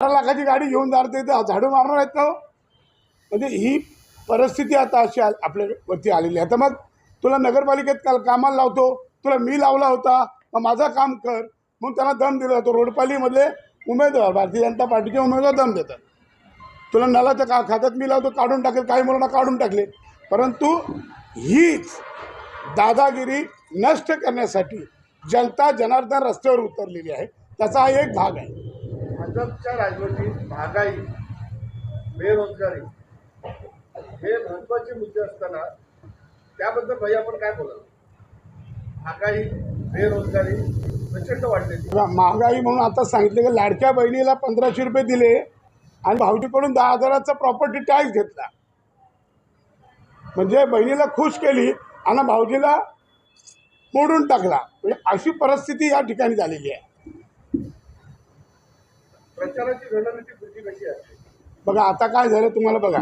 बारा लाखाची गाडी घेऊन जाणार ते झाडू मारणार आहेत ना हो. म्हणजे ही परिस्थिती आता अशी आ- आपल्यावरती आलेली आहे. तर मग तुला नगरपालिकेत काल कामाला लावतो तुला मी लावला होता मग माझं काम कर. म्हणून त्यांना दम दिला जातो. रोडपालीमधले उमेदवार भारतीय जनता पार्टीचे उमेदवार दम देतात. तुला नलाच्या का खात्यात मी लावतो काढून टाकेल काही मुलांना काढून टाकले. परंतु हीच दादागिरी नष्ट करण्यासाठी जनता जनार्दन रस्त्यावर उतरलेली आहे. त्याचा हा एक भाग आहे. भाजपच्या राजवटीत महागाई बेरोजगारी हे महत्त्वाचे मुद्दे असताना त्याबद्दल भाई आपण काय बोलाल? महागाई बेरोजगारी प्रचंड वाढलेली महागाई म्हणून आता सांगितलं की लाडक्या बहिणीला पंधराशे रुपये दिले आणि भाऊजीकडून दहा हजाराचा प्रॉपर्टी टॅक्स घेतला. म्हणजे बहिणीला खुश केली आणि भाऊजीला मोडून टाकला. म्हणजे अशी परिस्थिती या ठिकाणी झालेली आहे. प्रचाराची रणनीती तुझी कशी असते? बघा आता काय झालं तुम्हाला बघा.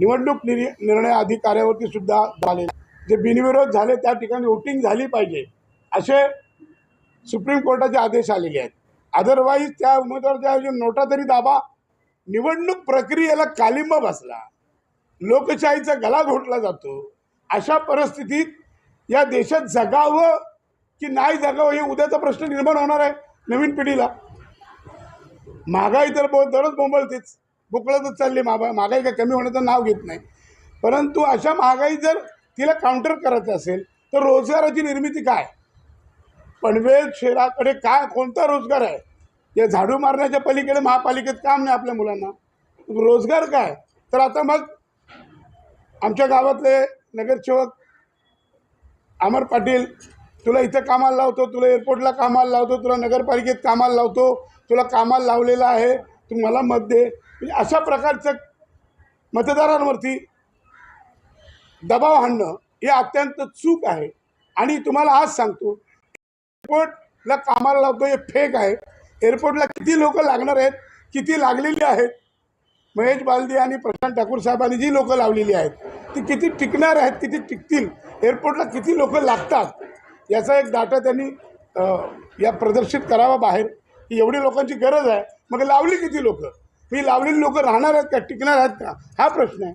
निवडणूक निर् निर्णय अधिकाऱ्यावरती सुद्धा झाले. जे बिनविरोध झाले त्या ठिकाणी वोटिंग झाली पाहिजे. असे सुप्रीम कोर्टाचे आदेश आलेले आहेत. अदरवाईज त्या उमेदवाराच्या ऐवजी नोटा तरी दाबा. निवडणूक प्रक्रियेला कालिंब बसला. लोकशाहीचा गला घोटला जातो. अशा परिस्थितीत या देशात जगावं की नाही जगावं हे उद्याचा प्रश्न निर्माण होणार आहे नवीन पिढीला. महागाई तर बहुत दररोज बोंबलतेच. बुकळतच चालली माबा महागाई काय कमी होण्याचं नाव घेत नाही. परंतु अशा महागाई जर तिला काउंटर करायचं असेल तर रोजगाराची निर्मिती काय? पनवेल शहराकडे काय कोणता रोजगार आहे? या झाडू मारण्याच्या पलीकडे महापालिकेत काम नाही आपल्या मुलांना. रोजगार काय? तर आता मग आमच्या गावातले नगरसेवक अमर पाटील तुला इथं कामाला लावतो तुला एअरपोर्टला कामाला लावतो तुला नगरपालिकेत कामाला लावतो तुला कामाला लावलेला आहे तू मला मत दे. म्हणजे अशा प्रकारचं मतदारांवरती दबाव आणणं हे अत्यंत चूक आहे. आणि तुम्हाला आज सांगतो एअरपोर्टला कामाला लावतो हे फेक आहे. एअरपोर्टला किती लोक लागणार आहेत किती लागलेली आहेत? महेश बालदी आणि प्रशांत ठाकूर साहेबांनी जी लोकं लावलेली आहेत ती किती टिकणार आहेत किती टिकतील? एअरपोर्टला किती लोक लागतात? याचा एक डाटा त्यांनी या प्रदर्शित करावा बाहेर की एवढी लोकांची गरज आहे. मग लावली किती लोक? ही लावलेली लोक राहणार आहेत का? टिकणार आहेत का? हा प्रश्न आहे.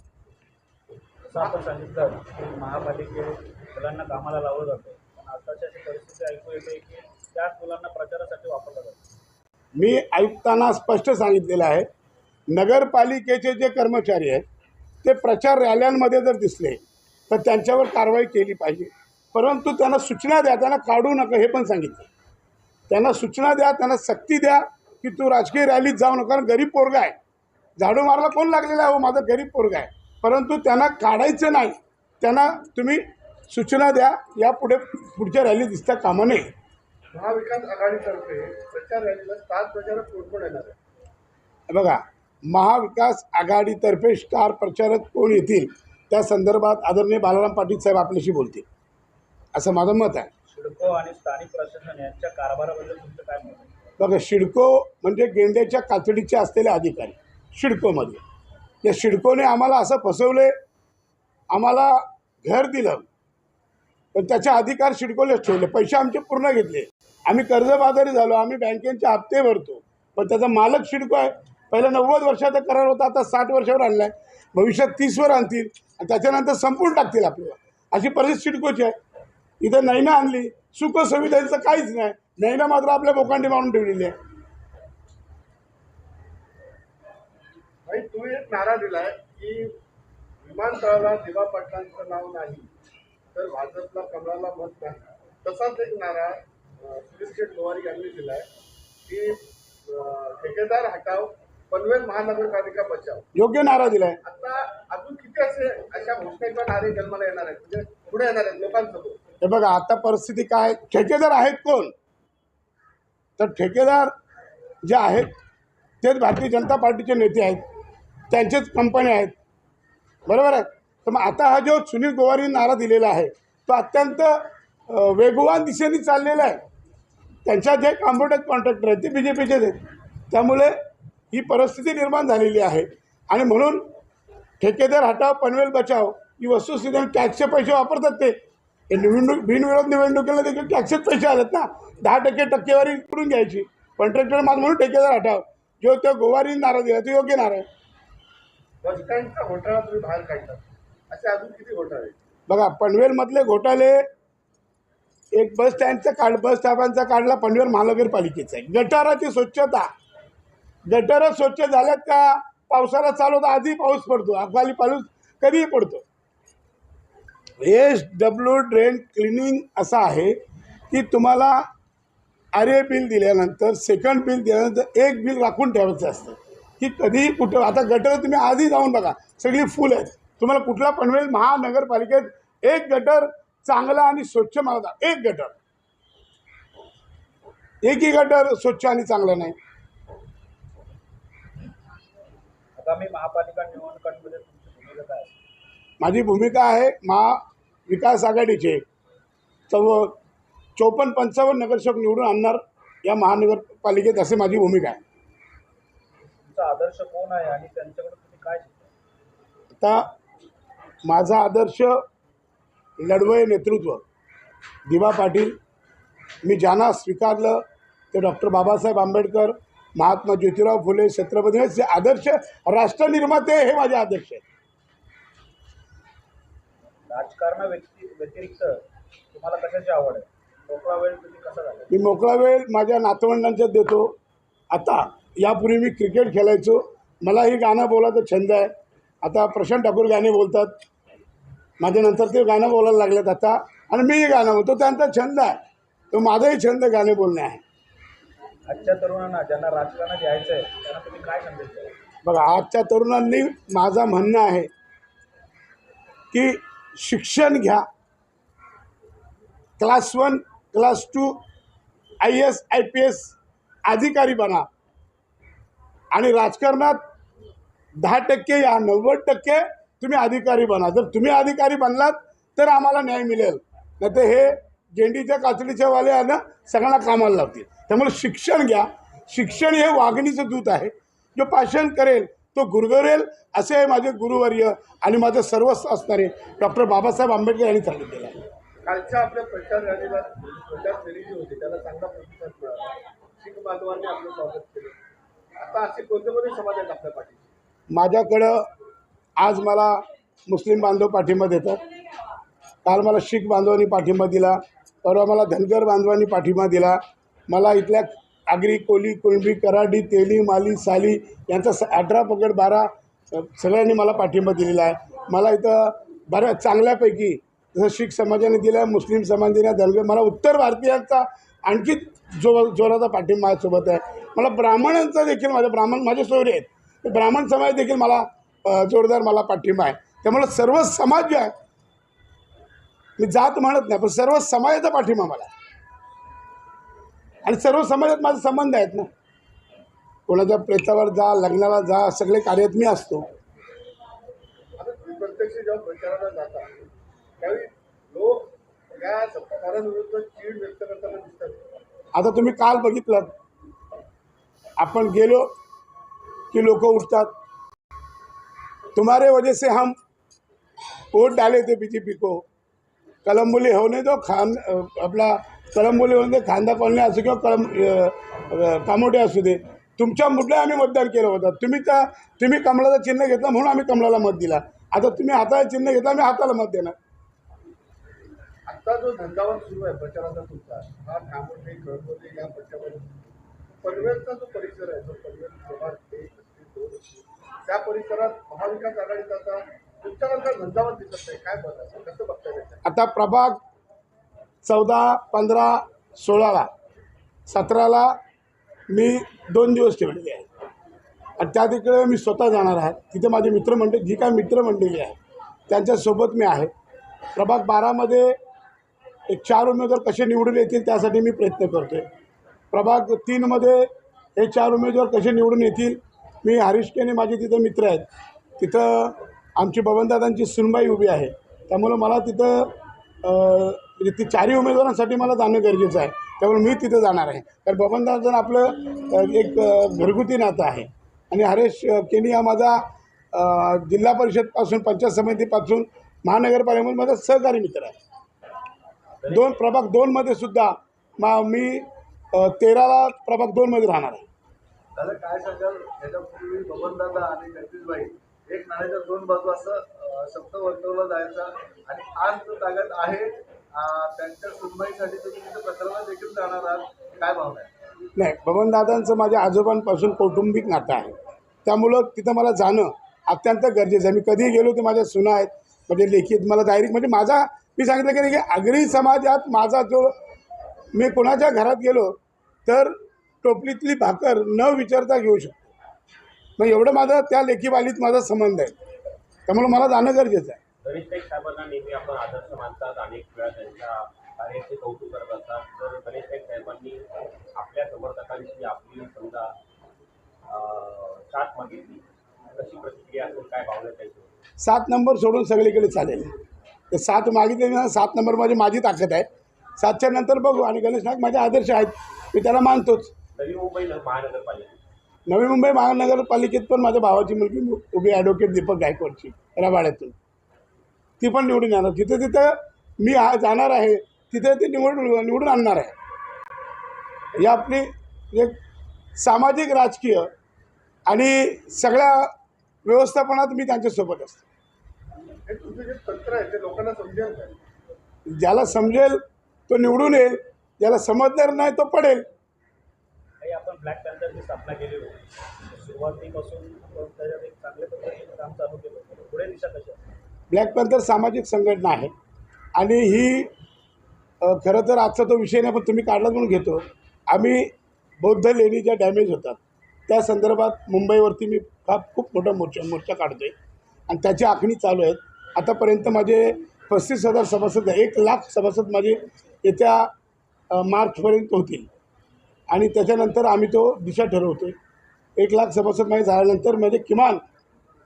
जसं आपण सांगितलं की महापालिकेत मुलांना कामाला लावलं जातं. पण आताची अशी परिस्थिती ऐकू येते की त्याच मुलांना प्रचारासाठी वापरलं जातं. मी आयुक्तांना स्पष्ट सांगितलेलं आहे नगरपालिकेचे जे कर्मचारी आहेत ते प्रचार रॅल्यांमध्ये जर दिसले तर त्यांच्यावर कारवाई केली पाहिजे. परंतु त्यांना सूचना द्या त्यांना काढू नका हे पण सांगितलं. त्यांना सूचना द्या त्यांना सक्ती द्या की तू राजकीय रॅलीत जाऊ नका कारण गरीब पोरगा आहे. झाडू मारायला कोण लागलेला आहे? हो माझा गरीब पोरगा आहे. परंतु त्यांना काढायचं नाही. त्यांना तुम्ही सूचना द्या यापुढे पुढच्या रॅली दिसता कामा नये महाविकास आघाडीतर्फे प्रचार रॅलीला स्टार प्रचारक कोण कोण येणार आहे? बघा महाविकास आघाडीतर्फे स्टार प्रचारक कोण येतील? त्या संदर्भात आदरणीय बालाराम पाटील साहेब आपल्याशी बोलतील. असं माझं मत आहे. सिडको आणि स्थानिक प्रशासन यांच्या कारभाराबद्दल तुमचं काय मत आहे? बघा शिडको म्हणजे गेंड्याच्या कातडीचे असलेले अधिकारी शिडकोमध्ये. या शिडकोने आम्हाला असं फसवले आम्हाला घर दिलं पण त्याचे अधिकार शिडकोलेच ठेवले पैसे आमचे पूर्ण घेतले. आम्ही कर्जबाजारी झालो आम्ही बँकेचे हप्ते भरतो पण त्याचा मालक शिडको आहे. पहिला नव्वद वर्षाचा करार होता आता साठ वर्षावर आणला आहे भविष्यात तीसवर आणतील आणि त्याच्यानंतर संपून टाकतील आपल्याला. अशी परिस्थिती शिडकोची आहे. इथं नैना आणली. सुख सुविधांचं काहीच नाही. नैना मात्र आपल्या बोकांडी मारून ठेवलेली आहे. भाई तू एक नारा दिलाय की विमानतळाला दिवा पाटलांचं नाव नाही तर भाजपला कमळाला मत नाही. तसाच एक नारा शेठ लोहारी यांनी दिलाय की ठेकेदार हटाव पनवेल महानगरपालिका बचाव. योग्य नारा दिलाय. आता अजून किती असे अशा घोषणेचा नारे जन्माला येणार आहेत? म्हणजे पुढे येणार आहेत लोकांसमोर. हे बघा आता परिस्थिती काय? ठेकेदार आहेत कोण? तर ठेकेदार जे आहेत तेच भारतीय जनता पार्टीचे नेते आहेत. त्यांचेच कंपन्या आहेत. बरोबर आहे? तर मग आता हा जो सुनील गोवारी नारा दिलेला आहे तो अत्यंत वेगवान दिशेने चाललेला आहे. त्यांच्या जे कॉम्प्युटर कॉन्ट्रॅक्टर आहेत ते बी जे पीचेच आहेत. त्यामुळे ही परिस्थिती निर्माण झालेली आहे. आणि म्हणून ठेकेदार हटाव पनवेल बचाव ही वस्तुस्थिती टॅक्सचे पैसे वापरतात ते. हे निवडणूक बिनविरोध निवडणुकीला देखील टॅक्सचे पैसे आलेत ना. दहा टक्के टक्केवारी करून घ्यायची. कॉन्ट्रॅक्टर माझं म्हणून ठेकेदार हटाव. जो तो गोवारी नारा दिला तो योग्य नारा आहे. बस स्टँडचा घोटाळा तुम्ही बाहेर काढतात. असे अजून किती घोटाळे बघा पनवेलमधले घोटाळे एक बस स्टँडचा काढ बस स्टॉपांचा काढला पनवेल महानगरपालिकेचा आहे. गटाराची स्वच्छता. गटारं स्वच्छ झाल्यात का? पावसाळा चालू होता आधी पाऊस पडतो. अफगाली पाऊस कधीही पडतो. एस डब्ल्यू ड्रेन क्लिनिंग असं आहे की तुम्हाला आरे बिल दिल्यानंतर सेकंड बिल दिल्यानंतर एक बिल राखून ठेवायचं असतं. की कधीही कुठं आता गटर तुम्ही आधी जाऊन बघा सगळी फुल आहेत. तुम्हाला कुठला पनवेल महानगरपालिकेत एक गटर चांगला आणि स्वच्छ मागता एक गटर. एकही गटर स्वच्छ आणि चांगला नाही. आगामी महापालिका निवडणुकांमध्ये माझी भूमिका आहे महाविकास आघाडीचे. चौ चौपन्न पंचावन्न नगरसेवक निवडून आणणार या महानगरपालिकेत असे माझी भूमिका आहे. तुमचा आदर्श कोण आहे आणि त्यांच्याकडून तुम्ही काय शिकता? आता माझा आदर्श लढवय नेतृत्व दिवा पाटील. मी ज्यांना स्वीकारलं ते डॉक्टर बाबासाहेब आंबेडकर महात्मा ज्योतिराव फुले छत्रपती हे आदर्श राष्ट्रनिर्माते हे माझे आदर्श आहेत. राजकारणा व्यक्ती व्यतिरिक्त तुम्हाला कशाची आवड आहे? मोकळा वेळ तुम्ही कसा झाला मी मोकळा वेळ माझ्या नातवंडांच्यात देतो. आता यापूर्वी मी क्रिकेट खेळायचो. मलाही गाणं बोलायचा छंद आहे. आता प्रशांत ठाकूर गाणे बोलतात. माझ्यानंतर ते गाणं बोलायला लागलेत आता. आणि मीही गाणं बोलतो. त्यांचा छंद आहे. तो माझाही छंद गाणे बोलणे आहे. आजच्या तरुणांना ज्यांना राजकारणात यायचं आहे त्यांना तुम्ही काय संदेश द्याल? बघा आजच्या तरुणांनी माझं म्हणणं आहे की शिक्षण घ्या. Class one class two I S I P S अधिकारी बना. आणि राजकारणात दहा टक्के या नव्वद टक्के तुम्ही अधिकारी बना. जर तुम्ही अधिकारी बनलात तर आम्हाला न्याय मिळेल. नाही तर हे झेंडीच्या कातडीच्या वाले सगळ्यांना कामाला लावतील. त्यामुळे शिक्षण घ्या. शिक्षण हे वागणीचं दूत आहे. जो पाषण करेल तो गुरगरेल असे माझे गुरुवर्य आणि माझं सर्वस्व असणारे डॉक्टर बाबासाहेब आंबेडकर यांनी सांगितलेलं आहे. कालच्या आपल्या प्रचार रॅलीला प्रचार फेरी जी होती. त्याला चांगला प्रतिसाद मिळाला. शीख बांधवांनी आपलं स्वागत केलं. आता असे कोणते कोणते समाज आहेत आपल्या पाठीशी? माझ्याकडं आज मला मुस्लिम बांधव पाठिंबा देतात. काल मला शीख बांधवांनी पाठिंबा दिला. परवा मला धनगर बांधवांनी पाठिंबा दिला. मला इथल्या आगरी कोली कुणबी कराडी तेली माली साली यांचा स अठरा पकड बारा सगळ्यांनी मला पाठिंबा दिलेला आहे. मला इथं बऱ्याच चांगल्यापैकी जसं शीख समाजाने दिला आहे मुस्लिम समाजाने धनगर मला उत्तर भारतीयांचा आणखी जो जोराचा पाठिंबा आहे सोबत आहे. मला ब्राह्मणांचा देखील माझ्या ब्राह्मण माझे सोयरे आहेत. ते ब्राह्मण समाज देखील मला जोरदार मला पाठिंबा आहे. त्यामुळे सर्व समाज जे आहे मी जात म्हणत नाही पण सर्व समाजाचा पाठिंबा मला आहे. आणि सर्व समाजात माझे संबंध आहेत ना. कोणाच्या प्रेतावर जा लग्नाला जा सगळे कार्यात मी असतो. आता तुम्ही प्रत्यक्ष जेव्हा प्रचाराला जाता. त्यावेळी लोक या सत्ताधाऱ्यांविरुद्ध चीड व्यक्त करताना दिसतात. आता तुम्ही काल बघितलं. आपण गेलो की लोक उठतात. तुम्हारे वजह से हम वोट डाले थे बीजेपी को. कलमबुली होने दो खान अ, होने दे खांदा कॉलनी असो किंवा अ, कामोठे असू दे. तुमच्या मुद्द्या आम्ही मतदान केलं होतं. तुम्ही त्या तुम्ही कमळाचं चिन्ह घेतलं म्हणून आम्ही कमळाला मत दिला. आता तुम्ही हाताला चिन्ह घेतलं आम्ही हाताला मत देणार. आता जो धंदावाद सुरू आहे प्रचाराचा तुमचा हा कामोठे कळमोठे या पट्ट्यामध्ये. पनवेलचा जो परिसर आहे जो पनवेल प्रभाग एक असतील, दोन असतील, त्या परिसरात महाविकास आघाडीचा आता तुमच्याकडचा धंदावाद दिसत नाही. काय बघा कसं बघता येतं आता प्रभाग चौदा पंधरा सोळाला सतराला मी दोन दिवस ठेवलेले आहे आणि त्या तिकडे मी स्वतः जाणार आहे. तिथे माझे मित्रमंडळी जी काय मित्रमंडळी आहे त्यांच्यासोबत मी आहे. प्रभाग बारामध्ये एक चार उमेदवार कसे निवडून येतील त्यासाठी मी प्रयत्न करतो आहे प्रभाग तीनमध्ये हे चार उमेदवार कसे निवडून येतील मी हरीश केने माझे तिथं मित्र आहेत. तिथं आमची बबनदादांची सुनबाई उभी आहे. त्यामुळं मला तिथं म्हणजे ती चारही उमेदवारांसाठी मला जाणं गरजेचं आहे. त्यामुळे मी तिथे जाणार आहे. कारण बबनदादांचं आपलं एक घरगुती नातं आहे. आणि हरेश केनी हा माझा जिल्हा परिषदपासून पंचायत समितीपासून महानगरपालिकेमध्ये माझा सहकारी मित्र आहे. दोन प्रभाग दोनमध्ये सुद्धा मा मी तेराला प्रभाग दोनमध्ये राहणार आहे. दादा काय सांगाल? त्याच्यापूर्वी बबनदादा आणि जगदीशबाई एक नाण्याच्या दोन बाजू असं शब्द वर्तवला जायचा आणि आज तो ताकद आहे त्यांच्या सुनवाईसाठी तुम्ही देखील जाणार आहात. काय भावना आहे? नाही बबनदादांचं माझ्या आजोबांपासून कौटुंबिक नातं आहे. त्यामुळं तिथं मला जाणं अत्यंत गरजेचं आहे. मी कधीही गेलो ते माझ्या सुना आहेत म्हणजे लेखीत मला डायरेक्ट म्हणजे माझा मी सांगितलं की नाही की आगरी समाजात माझा जो मी कोणाच्या घरात गेलो तर टोपलीतली भाकर न विचारता घेऊ शकतो. मग एवढं माझं त्या लेखीवालीत माझा संबंध आहे. त्यामुळे मला जाणं गरजेचं आहे. गणेश नाईक साहेबांना नेहमी आपण आदर्श मानतात अनेक वेळा त्यांच्या कार्याचे कौतुक करत असतात. तर गणेश नाईक साहेबांनी आपल्या समर्थकांची आपली समजा साथ मागितली. कशी प्रतिक्रिया असेल काय भावना त्याची सात नंबर सोडून सगळीकडे चालेल. ते सात मागितले ना सात नंबर माझी माझी ताकद आहे. सातच्या नंतर बघू. आणि गणेश नाईक माझे आदर्श आहेत. मी त्याला मानतोच. नवी मुंबई महानगरपालिका नवी मुंबई महानगरपालिकेत पण माझ्या भावाची मुलगी उभी ॲडव्होकेट दीपक गायकवाडची रबाड्यातून. ती पण निवडून येणार. जिथे तिथं मी आ जाणार आहे तिथे ते निवडून निवडून आणणार आहे. ही आपली एक सामाजिक राजकीय आणि सगळ्या व्यवस्थापनात मी त्यांच्यासोबत असतो. हे तुमचं जे तंत्र आहे ते लोकांना समजेल काय ज्याला समजेल तो निवडून येईल. ज्याला समजणार नाही तो पडेल. काही आपण ब्लॅक पॅन्थरची स्थापना केली होती. सुरुवातीपासून आपण त्याच्यात एक चांगल्या पद्धतीने काम चालू केलं. होतं. पुढे दिशा कशी असेल ब्लॅक पॅन्थर सामाजिक संघटना आहे. आणि ही खरं तर आजचा तो विषय नाही पण तुम्ही काढला म्हणून घेतो. आम्ही बौद्ध लेणी ज्या डॅमेज होतात त्या संदर्भात मुंबईवरती मी फार खूप मोठा मोर्चा मोर्चा काढतो आहे आणि त्याची आखणी चालू आहेत. आतापर्यंत माझे पस्तीस हजार सभासद एक लाख सभासद माझे येत्या मार्चपर्यंत होतील. आणि त्याच्यानंतर आम्ही तो दिशा ठरवतो एक लाख सभासद माझे झाल्यानंतर म्हणजे किमान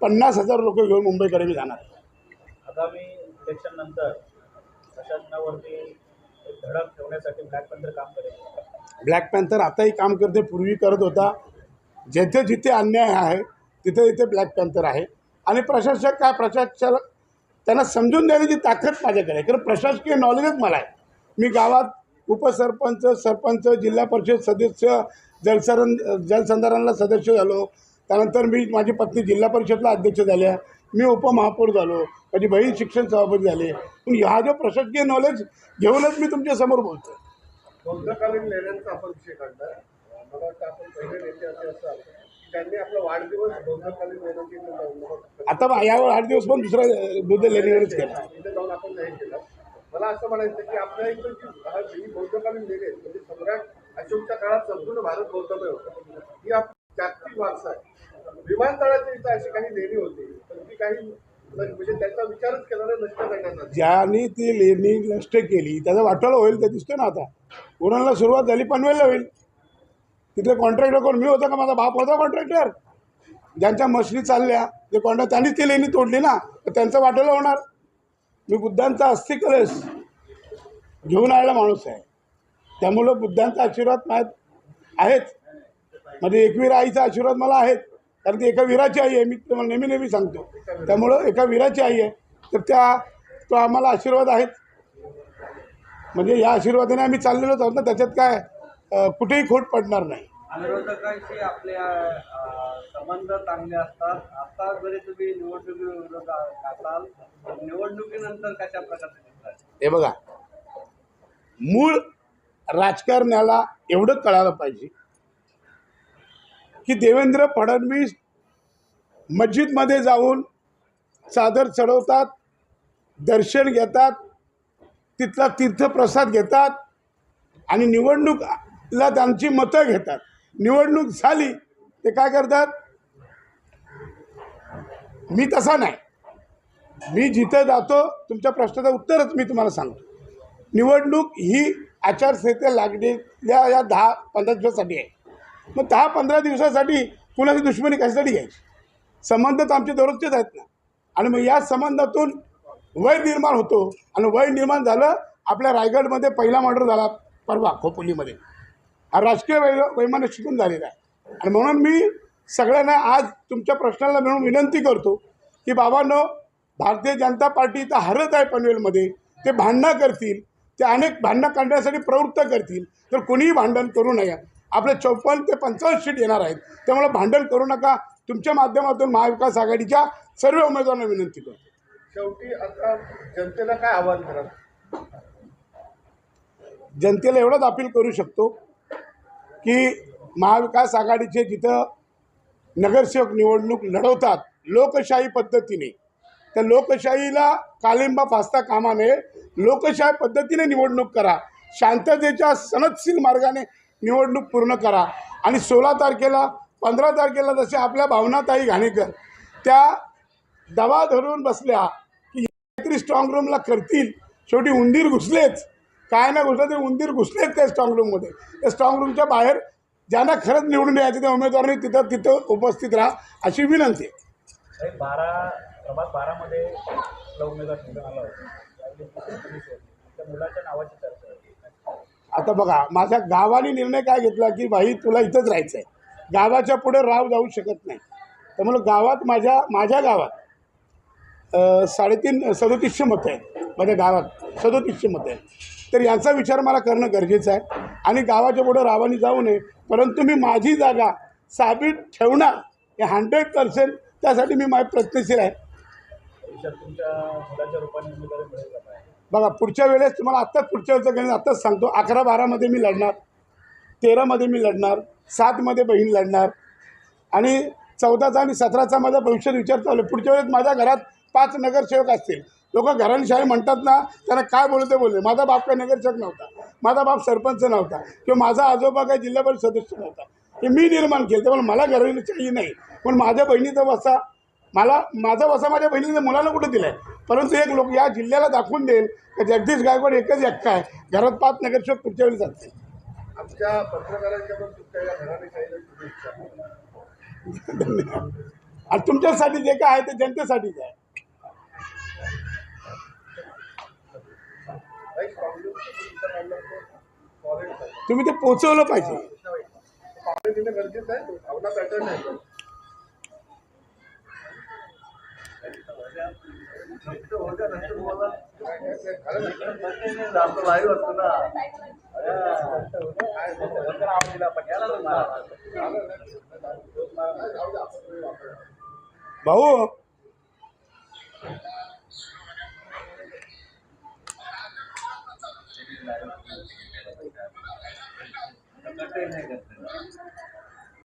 पन्नास हजार लोक घेऊन मुंबईकडे मी जाणार आहे. आगामी इलेक्शन नंतर प्रशासनावरती धडक ठेवण्यासाठी ब्लॅक पॅन्थर काम करेल. ब्लॅक पॅन्थर आताही काम करते पूर्वी करत होता. जेथे जिथे अन्याय आहे तिथे तिथे ब्लॅक पॅन्थर आहे. आणि प्रशासक काय प्रशासक त्यांना समजून देण्याची ताकद माझ्याकडे आहे. कारण प्रशासकीय नॉलेजच मला आहे. मी गावात उपसरपंच सरपंच जिल्हा परिषद सदस्य जलसरण जलसंधारणला सदस्य झालो. त्यानंतर मी माझी पत्नी जिल्हा परिषदला अध्यक्ष झाल्या. मी उपमहापौर झालो माझी बहीण शिक्षण सभापती झाले. पण ह्या जो प्रशासकीय नॉलेज घेऊनच मी तुमच्यासमोर बोलतो बौद्धकालीन लेण्यांचा आपण विषय काढला? मला वाटतं आपण पहिले नेते असे असाल. की त्यांनी आपला वाढदिवस बौद्धकालीन लेण्यांची आता बा- यावर आठ दिवस पण दुसरा बुद्ध लेणीवरच केला. जाऊन आपण हे केलं. मला असं म्हणायचं की आपल्या इथं जी हा बौद्धकालीन लेणी आहेत म्हणजे सम्राट अशोकच्या काळात संपूर्ण भारत बौद्धमय होता. ही आपली जागतिक वारसा आहे. विमानतळाच्या इथं अशी काही लेणी होती. ती काही म्हणजे त्याचा विचारच केला नाही नष्ट करण्याचा ज्यांनी ती लेणी नष्ट केली त्याचा वाटायला होईल ते दिसतोय ना आता. कोणाला सुरुवात झाली पनवेलला होईल. तिथले कॉन्ट्रॅक्टर कोण? मी होता का माझा बाप होता कॉन्ट्रॅक्टर ज्यांच्या मशनी चालल्या ते कॉन्ट्रॅक्ट त्यांनीच ती लेणी तोडली ना तर त्यांचं वाटायला होणार. मी बुद्धांचा अस्थि कलश घेऊन आलेला माणूस आहे. त्यामुळं बुद्धांचा आशीर्वाद माहीत आहेच म्हणजे एकवीर आईचा आशीर्वाद मला आहेत. कारण ती एका वीराची आई आहे. मी तुम्हाला नेहमी नेहमी सांगतो. त्यामुळं एका वीराची आई आहे. तर त्या तो आम्हाला आशीर्वाद आहेत. म्हणजे या आशीर्वादाने आम्ही चाललेलोच आहोत. ना त्याच्यात काय कुठेही खोट पडणार नाही. विरोधकांशी आपले अं, संबंध चांगले असतात. आता जरी तुम्ही निवडणुकीविरोधात असाल तर निवडणुकीनंतर कशा प्रकारचे दिसतात? हे बघा. मूळ राजकारण्याला एवढं कळायला पाहिजे. की देवेंद्र फडणवीस मस्जिदमध्ये जाऊन चादर चढवतात दर्शन घेतात तिथला तीर्थप्रसाद घेतात आणि निवडणूकला त्यांची मतं घेतात. निवडणूक झाली ते काय करतात? मी तसा नाही. मी जिथं जातो तुमच्या प्रश्नाचं उत्तरच मी तुम्हाला सांगतो. निवडणूक ही आचारसंहिता लागलेल्या या दहा पंधरा दिवसासाठी आहे. मग दहा पंधरा दिवसासाठी कुणाची दुश्मनी कशासाठी घ्यायची? संबंध तर आमचे दररोजचेच आहेत ना. आणि मग या संबंधातून वय निर्माण होतो. आणि वय निर्माण झालं आपल्या रायगडमध्ये पहिला मर्डर झाला परवा खोपोलीमध्ये. हा राजकीय वै वैमान्य शिकून झालेला आहे. आणि म्हणून मी सगळ्यांना आज तुमच्या प्रश्नाला मिळून विनंती करतो की बाबांनो भारतीय जनता पार्टी तर हरत आहे पनवेलमध्ये. ते भांडणं करतील. ते अनेक भांडणं काढण्यासाठी प्रवृत्त करतील. तर कोणीही भांडण करू नये. आपले चौपन्न ते पंचावन्न सीट येणार आहेत. त्यामुळे भांडण करू नका. तुमच्या माध्यमातून महाविकास आघाडीच्या सर्व उमेदवारांना विनंती करतो. शेवटी आता जनतेला काय आव्हान करा जनतेला एवढंच अपील करू शकतो की महाविकास आघाडीचे जिथं नगरसेवक निवडणूक लढवतात लोकशाही पद्धतीने त्या लोकशाहीला कालिंबा फासता कामा नये. लोकशाही पद्धतीने निवडणूक करा. शांततेच्या सनदशील मार्गाने निवडणूक पूर्ण करा. आणि सोळा तारखेला पंधरा तारखेला जसे आपल्या भावनाताई घाणेकर त्या दवा धरून बसल्या की काहीतरी स्ट्रॉंग रूमला करतील. शेवटी उंदीर घुसलेच. काय ना घुसलं तरी उंदीर घुसलेच त्या स्ट्रॉंग रूममध्ये त्या स्ट्रॉंग रूमच्या बाहेर ज्यांना खरंच निवडून यायचं त्या उमेदवारांनी तिथं तिथं उपस्थित राहा अशी विनंती आहे. बारा प्रभाग बारामध्ये उमेदवार निवडून आला होता. मुलाच्या नावाची आता बघा माझ्या गावाने निर्णय काय घेतला की भाई तुला इथंच राहायचं आहे गावाच्या पुढे राव जाऊ शकत नाही. त्यामुळे गावात माझ्या माझ्या गावात साडेतीन सदोतीसशे मतं आहेत. माझ्या गावात सदोतीसशे मतं आहेत. तर यांचा विचार मला करणं गरजेचं आहे. आणि गावाच्या पुढे रावाने जाऊ नये. परंतु मी माझी जागा साबित ठेवणार हे हंड्रेड पर्सेंट त्यासाठी मी माझे प्रयत्नशील आहे. बघा पुढच्या वेळेस तुम्हाला आत्ताच पुढच्या वेळेचं गणित आत्ताच सांगतो. अकरा बारामध्ये मी लढणार तेरामध्ये मी लढणार सातमध्ये बहीण लढणार आणि चौदाचा आणि सतराचा माझा भविष्यात विचार चालू आहे. पुढच्या वेळेस माझ्या घरात पाच नगरसेवक असतील. लोक घराणशाही म्हणतात ना त्यांना काय बोलते बोलले. माझा बाप काही नगरसेवक नव्हता. माझा बाप सरपंच नव्हता. किंवा माझा आजोबा काही जिल्हा परिषद सदस्य नव्हता. हे मी निर्माण केलं. त्यामुळे मला घराणशाही नाही. पण माझ्या बहिणीचा वसा मला माझा वसा माझ्या बहिणीने मुलाला कुठं दिला आहे परंतु एक लोक या जिल्ह्याला दाखवून देईल की जगदीश गायकवाड एकच एकटा आहे. घरात पाच नगरसेवक पुढच्या वेळी जातील आमच्या पत्रकारांच्या तुमच्यासाठी जे काय आहे ते जनतेसाठीच आहे. तुम्ही ते पोचवलं पाहिजे काँग्रेस येणं गरजेचं आहे भावना पॅटर्न आहे फक्त होत्या नंतर तुम्हाला झालं ना? आपलं लाईव्ह असतं ना भाऊ. कंटेन नाही